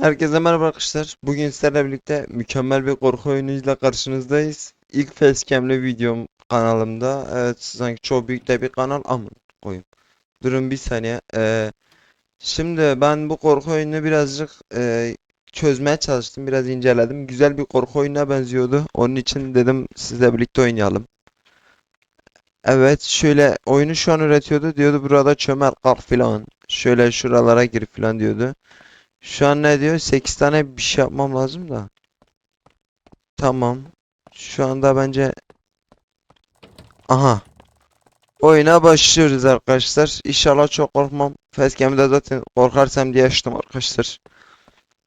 Herkese merhaba arkadaşlar. Bugün sizlerle birlikte mükemmel bir korku oyunuyla karşınızdayız. İlk facecam'li videom kanalımda. Evet sanki çok büyük de bir kanal ama koyayım. Durun bir saniye. Ee, şimdi ben bu korku oyununu birazcık e, çözmeye çalıştım. Biraz inceledim. Güzel bir korku oyununa benziyordu. Onun için dedim sizle birlikte oynayalım. Evet şöyle oyunu şu an üretiyordu. Diyordu burada çömel kalk filan. Şöyle şuralara gir filan diyordu. Şu an ne diyor? 8 tane bir şey yapmam lazım da. Tamam. Şu anda bence aha. Oyuna başlıyoruz arkadaşlar. İnşallah çok korkmam. Facecam'de zaten korkarsam diye açtım arkadaşlar.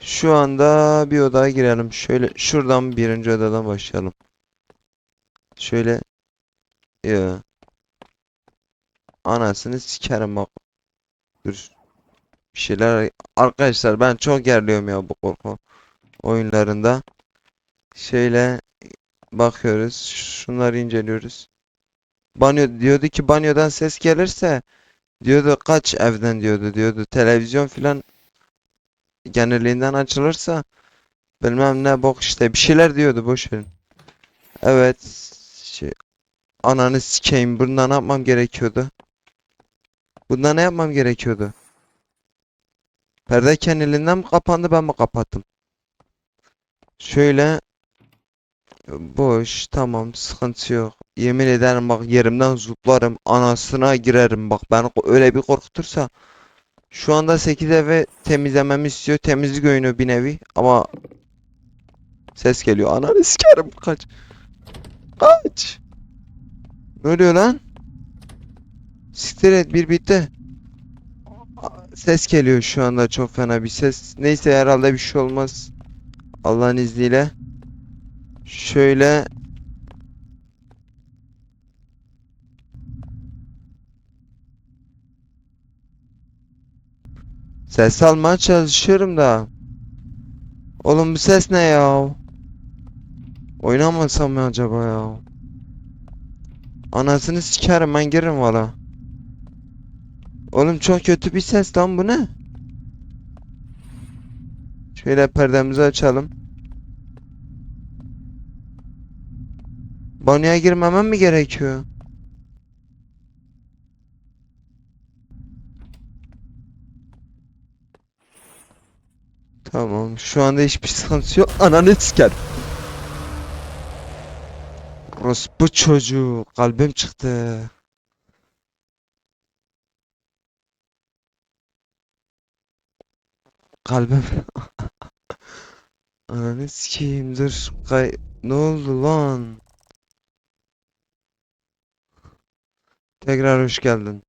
Şu anda bir odaya girelim. Şöyle şuradan birinci odadan başlayalım. Şöyle ya. Anasını sikerim bak. Dur. Şeyler arkadaşlar ben çok geriliyorum ya bu korku oyunlarında. Şöyle bakıyoruz. Şunları inceliyoruz. Banyo diyordu ki banyodan ses gelirse diyordu kaç evden diyordu diyordu. Televizyon filan geneliğinden açılırsa bilmem ne bok işte bir şeyler diyordu boş verin. Evet. Şey, ananı sikeyim. Bunda ne yapmam gerekiyordu? Bunda ne yapmam gerekiyordu? Perde kendiliğinden mi kapandı ben mi kapattım? Şöyle boş tamam sıkıntı yok. Yemin ederim bak yerimden zıplarım anasına girerim bak beni ko- öyle bir korkutursa. Şu anda 8 eve temizlememi istiyor. Temizlik oyunu bir nevi ama ses geliyor. Ananı sikerim kaç. Kaç. Ne oluyor lan? Siktir et bir bitti. Ses geliyor şu anda çok fena bir ses. Neyse herhalde bir şey olmaz. Allah'ın izniyle. Şöyle ses almaya çalışıyorum da. Oğlum bu ses ne ya? Oynamasam mı acaba ya? Anasını sikerim ben girerim valla. Oğlum çok kötü bir ses lan bu ne? Şöyle perdemizi açalım. Banyoya girmemem mi gerekiyor? Tamam. Şu anda hiçbir sıkıntı yok. Ananı siker. Orospu çocuğu. Kalbim çıktı. Kalbim. Ananı sikeyim dur. Kay ne oldu lan? Tekrar hoş geldin.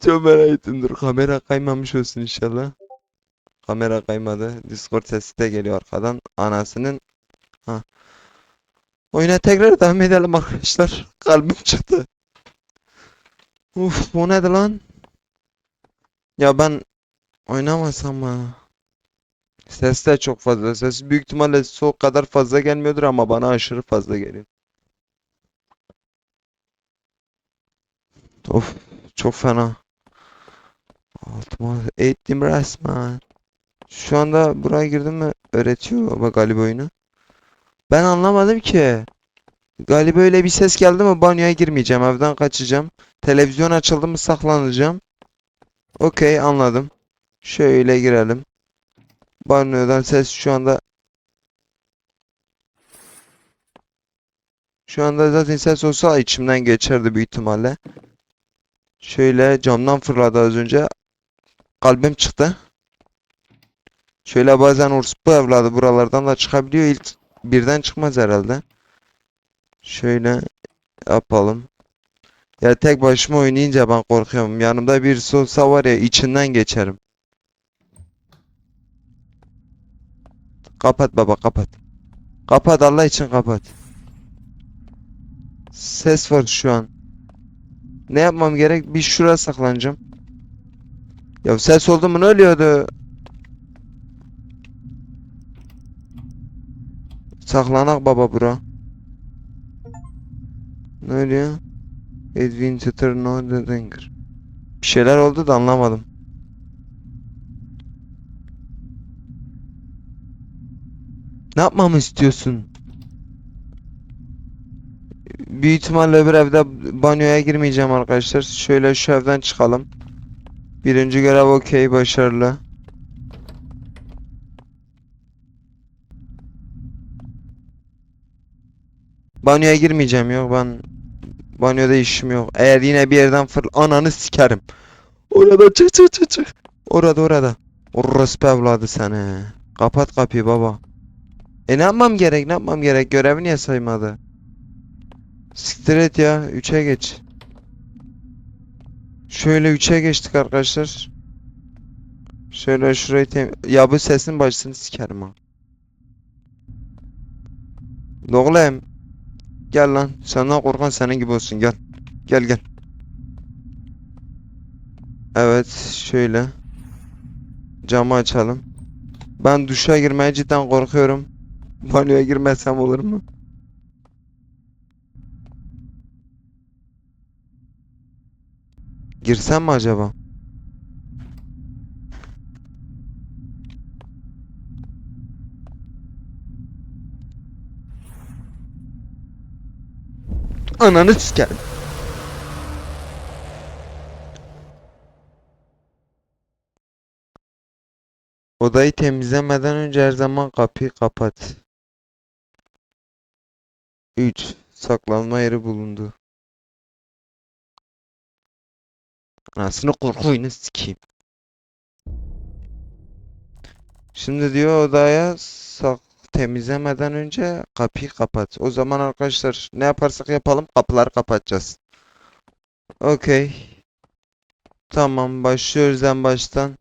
Çok merak ettim dur. Kamera kaymamış olsun inşallah. Kamera kaymadı. Discord sesi de geliyor arkadan. Anasının. Ha. Oyuna tekrar devam edelim arkadaşlar. Kalbim çıktı. Uf bu nedir lan? Ya ben oynamasam mı? Ses de çok fazla. Ses büyük ihtimalle o kadar fazla gelmiyordur ama bana aşırı fazla geliyor. Of çok fena. Altıma eğittim resmen. Şu anda buraya girdim mi öğretiyor ama galiba oyunu. Ben anlamadım ki. Galiba öyle bir ses geldi mi banyoya girmeyeceğim evden kaçacağım. Televizyon açıldı mı saklanacağım. Okey anladım. Şöyle girelim. Banyodan ses şu anda Şu anda zaten ses olsa içimden geçerdi büyük ihtimalle. Şöyle camdan fırladı az önce. Kalbim çıktı. Şöyle bazen orospu evladı buralardan da çıkabiliyor. İlk birden çıkmaz herhalde. Şöyle yapalım. Ya tek başıma oynayınca ben korkuyorum. Yanımda birisi olsa var ya içinden geçerim. Kapat baba kapat. Kapat Allah için kapat. Ses var şu an. Ne yapmam gerek? Bir şuraya saklanacağım. Ya ses oldu mu ne oluyordu? Saklanak baba bura. Ne oluyor? Edwin Tutter no the danger. Bir şeyler oldu da anlamadım. Ne yapmamı istiyorsun? Büyük ihtimalle bir evde banyoya girmeyeceğim arkadaşlar. Şöyle şu evden çıkalım. Birinci görev okey başarılı. Banyoya girmeyeceğim yok ben banyoda işim yok. Eğer yine bir yerden fır ananı sikerim. Orada çık çık çık çık. Orada orada. Orospu evladı seni. Kapat kapıyı baba. E ne yapmam gerek ne yapmam gerek görevi niye saymadı? Siktir et ya 3'e geç. Şöyle 3'e geçtik arkadaşlar. Şöyle şurayı tem ya bu sesin başını sikerim ha. Oğlum gel lan senden korkan senin gibi olsun gel. Gel gel. Evet şöyle. Camı açalım. Ben duşa girmeye cidden korkuyorum. Banyoya girmesem olur mu? Girsem mi acaba? Ananı sikerim. Odayı temizlemeden önce her zaman kapıyı kapat. 3. Saklanma yeri bulundu. Anasını korku oyunu sikeyim. Şimdi diyor odaya sak temizlemeden önce kapıyı kapat. O zaman arkadaşlar ne yaparsak yapalım kapıları kapatacağız. Okey. Tamam başlıyoruz en baştan.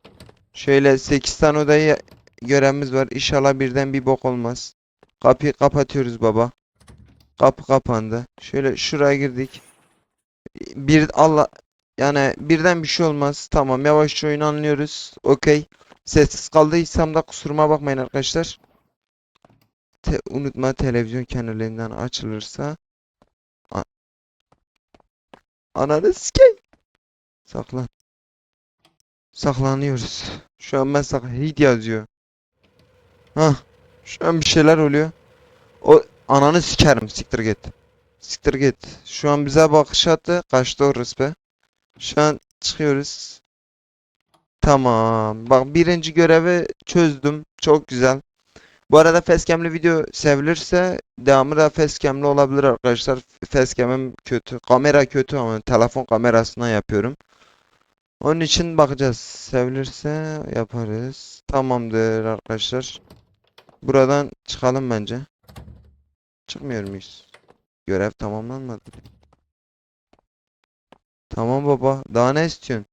Şöyle 8 tane odayı görevimiz var. İnşallah birden bir bok olmaz. Kapıyı kapatıyoruz baba. Kapı kapandı. Şöyle şuraya girdik. Bir Allah yani birden bir şey olmaz. Tamam yavaşça oyunu anlıyoruz. Okey. Sessiz kaldıysam da kusuruma bakmayın arkadaşlar. Te- unutma televizyon kenarlarından açılırsa A Ananı sikeyim. Saklan. Saklanıyoruz. Şu an ben sak hit yazıyor. Hah. Şu an bir şeyler oluyor. O ananı sikerim. Siktir git. Siktir git. Şu an bize bakış attı. Kaçtı orası be. Şu an çıkıyoruz. Tamam. Bak birinci görevi çözdüm. Çok güzel. Bu arada facecam'li video sevilirse devamı da facecam'li olabilir arkadaşlar. Facecam'im kötü. Kamera kötü ama telefon kamerasından yapıyorum. Onun için bakacağız. Sevilirse yaparız. Tamamdır arkadaşlar. Buradan çıkalım bence. Çıkmıyor muyuz? Görev tamamlanmadı. Tamam baba. Daha ne istiyorsun?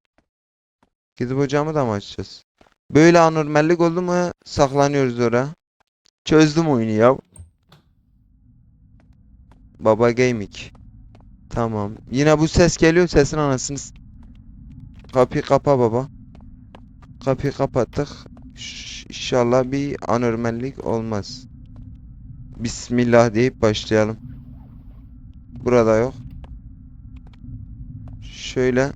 Gidip ocağımı da mı açacağız? Böyle anormallik oldu mu saklanıyoruz oraya. Çözdüm oyunu ya. Baba Gaming. Tamam. Yine bu ses geliyor. Sesin anasını. Kapıyı kapa baba. Kapıyı kapattık. Ş- İnşallah bir anormallik olmaz. Bismillah deyip başlayalım. Burada yok. Şöyle.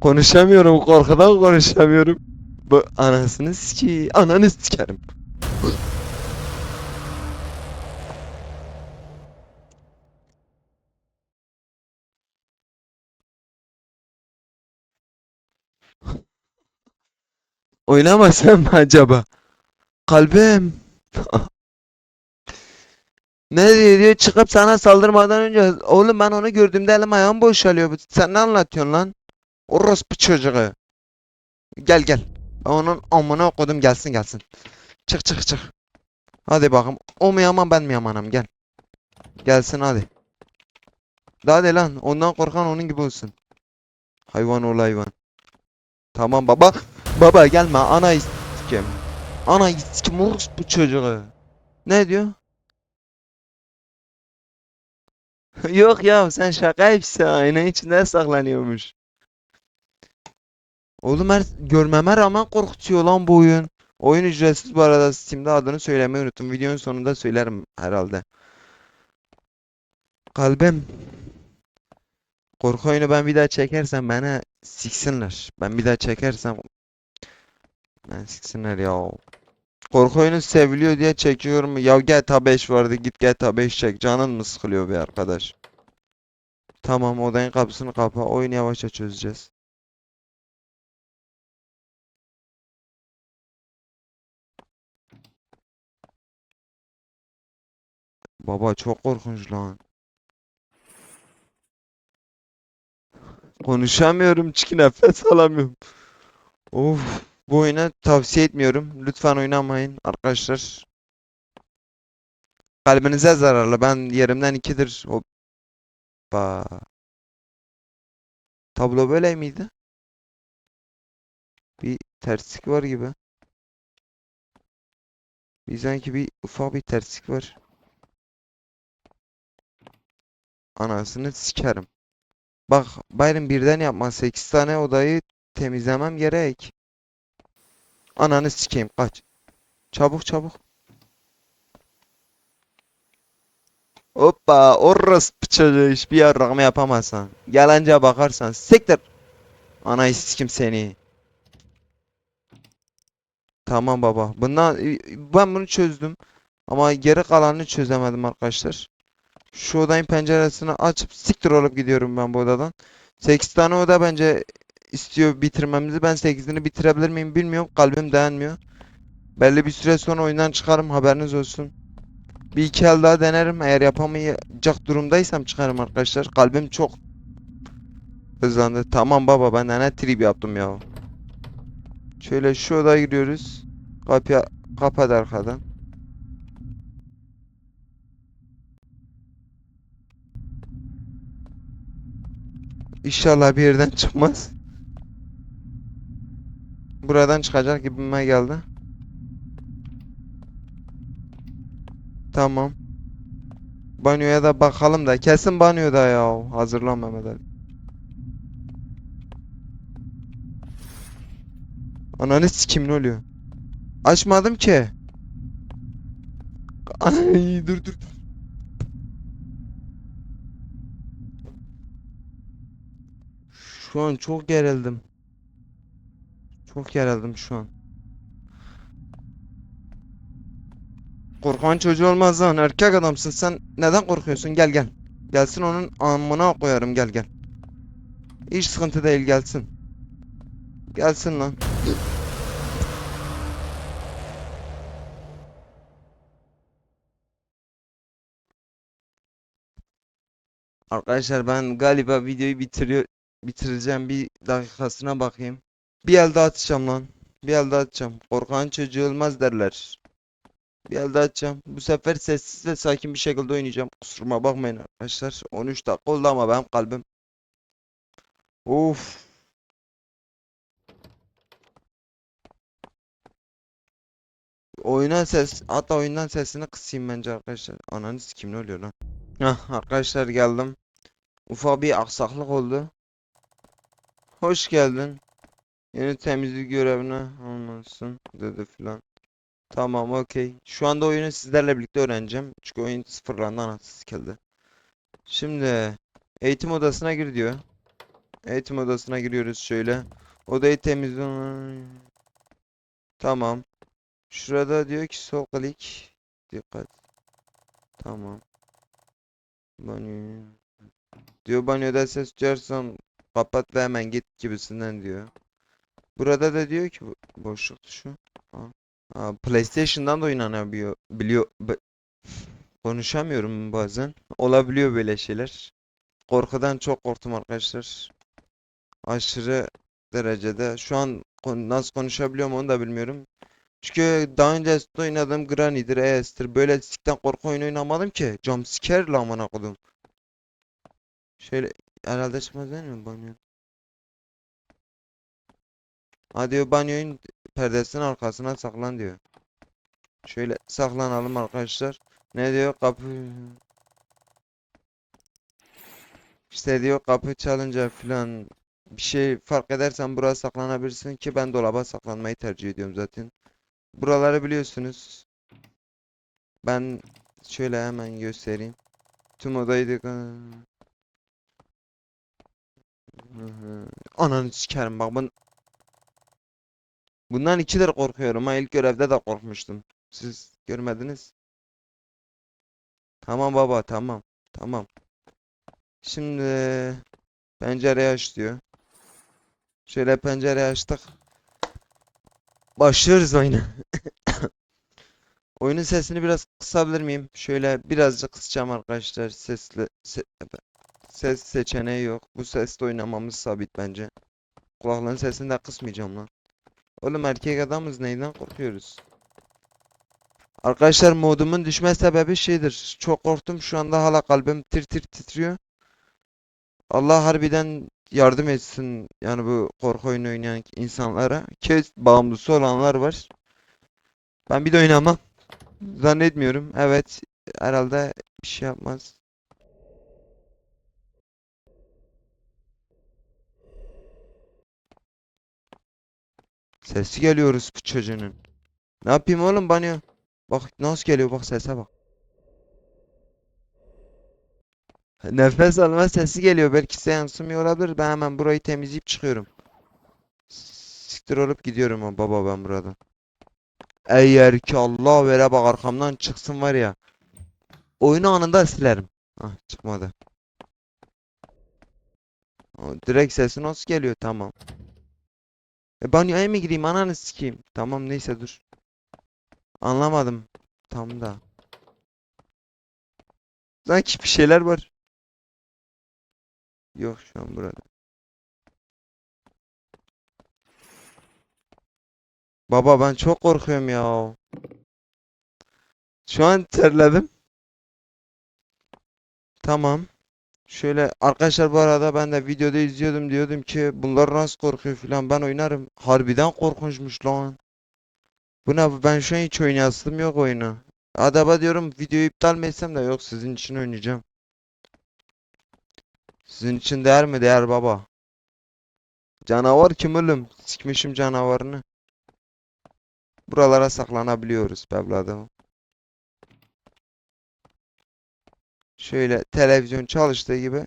Konuşamıyorum korkudan konuşamıyorum. Bu anasını siki, ananı sikerim. Oynamasam mı acaba? Kalbim. Ne diyor diyor çıkıp sana saldırmadan önce oğlum ben onu gördüğümde elim ayağım boşalıyor. Sen ne anlatıyorsun lan? Orospu çocuğu. Gel gel. Onun amına koydum gelsin gelsin. Çık çık çık. Hadi bakalım. O mu yaman ben mi yamanım gel. Gelsin hadi. Hadi lan ondan korkan onun gibi olsun. Hayvan ol hayvan. Tamam baba. Baba gelme ana istikem. Ana istikem orospu çocuğu. Ne diyor? Yok ya sen şaka hepsi ayna içinde saklanıyormuş. Oğlum her görmeme rağmen korkutuyor lan bu oyun. Oyun ücretsiz bu arada Steam'de adını söylemeyi unuttum. Videonun sonunda söylerim herhalde. Kalbim. Korku oyunu ben bir daha çekersem bana siksinler. Ben bir daha çekersem ben siksinler ya. Korku oyunu seviliyor diye çekiyorum. Ya GTA 5 vardı git GTA 5 çek. Canın mı sıkılıyor be arkadaş? Tamam odanın kapısını kapa. Oyunu yavaşça çözeceğiz. Baba çok korkunç lan. Konuşamıyorum çünkü nefes alamıyorum. Of, bu oyunu tavsiye etmiyorum. Lütfen oynamayın arkadaşlar. Kalbinize zararlı. Ben yerimden ikidir. Hoppa. Tablo böyle miydi? Bir terslik var gibi. Bir sanki bir ufak bir terslik var. Anasını sikerim. Bak Bayram birden yapma. 8 tane odayı temizlemem gerek. Ananı sikeyim kaç. Çabuk çabuk. Hoppa orospu çocuğu hiçbir yarrağımı yapamazsan. Yalancıya bakarsan siktir. Anayı sikim seni. Tamam baba. Bundan ben bunu çözdüm. Ama geri kalanını çözemedim arkadaşlar. Şu odanın penceresini açıp siktir olup gidiyorum ben bu odadan. 8 tane oda bence istiyor bitirmemizi. Ben 8'ini bitirebilir miyim bilmiyorum. Kalbim dayanmıyor. Belli bir süre sonra oyundan çıkarım haberiniz olsun. Bir iki el daha denerim. Eğer yapamayacak durumdaysam çıkarım arkadaşlar. Kalbim çok hızlandı. Tamam baba ben de ne trip yaptım ya. Şöyle şu odaya giriyoruz. Kapıyı kapat arkadan. İnşallah bir yerden çıkmaz. Buradan çıkacak gibime geldi. Tamam. Banyoya da bakalım da. Kesin banyoda ya. Hazırlan Mehmet Ali. Ananı sikim ne oluyor? Açmadım ki. Ay dur dur. dur. Şu an çok gerildim. Çok gerildim şu an. Korkan çocuğu olmaz lan. Erkek adamsın sen. Neden korkuyorsun? Gel gel. Gelsin onun amına koyarım gel gel. Hiç sıkıntı değil gelsin. Gelsin lan. Arkadaşlar ben galiba videoyu bitiriyor bitireceğim bir dakikasına bakayım. Bir elde atacağım lan. Bir elde atacağım. Korkan çocuğu olmaz derler. Bir elde atacağım. Bu sefer sessiz ve sakin bir şekilde oynayacağım. Kusuruma bakmayın arkadaşlar. 13 dakika oldu ama benim kalbim. Of. Oyundan ses hatta oyundan sesini kısayım bence arkadaşlar. Ananı kim oluyor lan? Hah arkadaşlar geldim. Ufak bir aksaklık oldu. Hoş geldin. Yeni temizlik görevine almalısın dedi filan. Tamam okey. Şu anda oyunu sizlerle birlikte öğreneceğim. Çünkü oyun sıfırlandı anasını sikildi. Şimdi eğitim odasına gir diyor. Eğitim odasına giriyoruz şöyle. Odayı temizle. Tamam. Şurada diyor ki sol klik. Dikkat. Tamam. Banyo. Diyor banyoda ses duyarsan kapat ve hemen git gibisinden diyor. Burada da diyor ki boşluk tuşu. Ha. Ha, PlayStation'dan da oynanabiliyor. Biliyor. Konuşamıyorum bazen. Olabiliyor böyle şeyler. Korkudan çok korktum arkadaşlar. Aşırı derecede. Şu an nasıl konuşabiliyorum onu da bilmiyorum. Çünkü daha önce oynadığım Granny'dir, Aes'tir. Böyle sikten korku oyunu oynamadım ki. Jumpscare la amına kodum. Şöyle herhalde çıkmaz değil mi banyo? Ha diyor banyonun perdesinin arkasına saklan diyor. Şöyle saklanalım arkadaşlar. Ne diyor kapı işte diyor kapı çalınca filan bir şey fark edersen buraya saklanabilirsin ki ben dolaba saklanmayı tercih ediyorum zaten. Buraları biliyorsunuz. Ben şöyle hemen göstereyim. Tüm odayı da. Ananı sikerim bak bun Bundan ikidir korkuyorum ha ilk görevde de korkmuştum. Siz görmediniz. Tamam baba tamam. Tamam. Şimdi pencereyi aç diyor. Şöyle pencereyi açtık. Başlıyoruz oyuna. Oyunun sesini biraz kısabilir miyim? Şöyle birazcık kısacağım arkadaşlar. Sesli se- ses seçeneği yok. Bu sesle oynamamız sabit bence. Kulakların sesini de kısmayacağım lan. Oğlum erkek adamız neyden korkuyoruz? Arkadaşlar modumun düşme sebebi şeydir. Çok korktum şu anda hala kalbim tir tir titriyor. Allah harbiden yardım etsin yani bu korku oyunu oynayan insanlara. Ki bağımlısı olanlar var. Ben bir de oynamam. Zannetmiyorum. Evet. Herhalde bir şey yapmaz. Sesi geliyoruz bu çocuğunun. Ne yapayım oğlum banyo? Bak nasıl geliyor bak sese bak. Nefes alma sesi geliyor. Belki size yansımıyor olabilir. Ben hemen burayı temizleyip çıkıyorum. Siktir olup gidiyorum ha baba ben buradan. Eğer ki Allah vere bak arkamdan çıksın var ya. Oyunu anında silerim. Ah çıkmadı. Direkt sesi nasıl geliyor? Tamam. E banyoya mı gideyim? Ananı sikeyim. Tamam neyse dur. Anlamadım. Tam da. Sanki bir şeyler var. Yok şu an burada. Baba ben çok korkuyorum ya. Şu an terledim. Tamam. Şöyle arkadaşlar bu arada ben de videoda izliyordum diyordum ki bunlar nasıl korkuyor filan ben oynarım. Harbiden korkunçmuş lan. Bu ne ben şu an hiç oynayasım yok oyunu. Adaba diyorum videoyu iptal mi etsem de yok sizin için oynayacağım. Sizin için değer mi? Değer baba. Canavar kim oğlum? Sikmişim canavarını. Buralara saklanabiliyoruz be evladım. Şöyle televizyon çalıştığı gibi.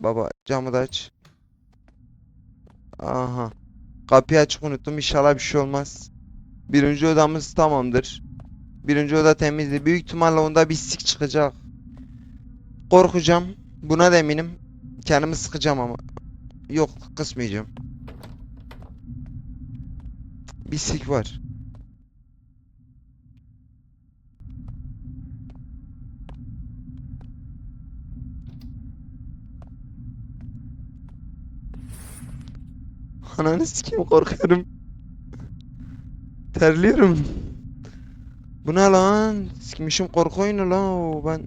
Baba camı da aç. Aha. Kapıyı açık unuttum. İnşallah bir şey olmaz. Birinci odamız tamamdır. Birinci oda temizdi. Büyük ihtimalle onda bir sik çıkacak. Korkacağım. Buna da eminim. Kendimi sıkacağım ama. Yok kısmayacağım. Bir sik var. Ananı sikeyim korkuyorum. Terliyorum. Bu ne lan? Sikmişim korku oyunu lan o ben.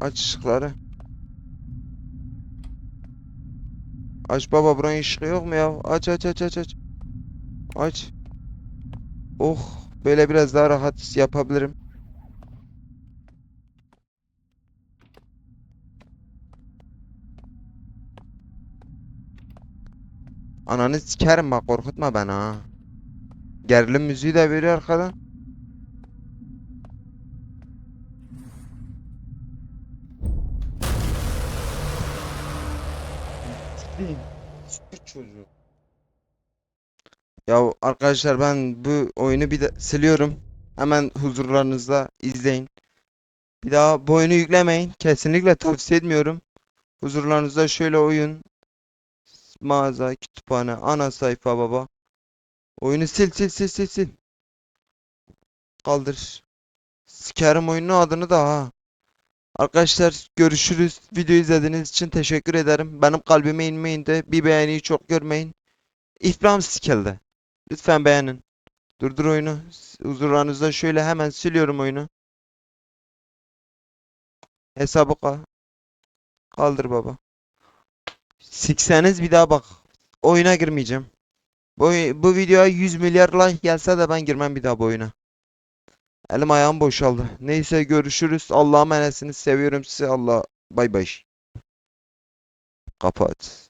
Aç ışıkları. Aç baba buranın ışığı yok mu ya? Aç aç aç aç aç. Aç. Oh böyle biraz daha rahat yapabilirim. Ananı sikerim bak korkutma beni ha. Gerilim müziği de veriyor arkadan. çocuğu. Ya arkadaşlar ben bu oyunu bir de siliyorum. Hemen huzurlarınızda izleyin. Bir daha bu oyunu yüklemeyin. Kesinlikle tavsiye etmiyorum. Huzurlarınızda şöyle oyun, mağaza, kütüphane, ana sayfa baba. Oyunu sil sil sil sil sil. Kaldır. Sikerim oyunun adını da ha. Arkadaşlar görüşürüz. Video izlediğiniz için teşekkür ederim. Benim kalbime inmeyin de bir beğeniyi çok görmeyin. İhram sikildi. Lütfen beğenin. Durdur oyunu. Huzurlarınızda şöyle hemen siliyorum oyunu. Hesabı ka- kaldır baba. Sikseniz bir daha bak. Oyuna girmeyeceğim. Bu, bu videoya 100 milyar like gelse de ben girmem bir daha bu oyuna. Elim ayağım boşaldı. Neyse görüşürüz. Allah'a emanetsiniz. Seviyorum sizi. Allah. Bay bay. Kapat.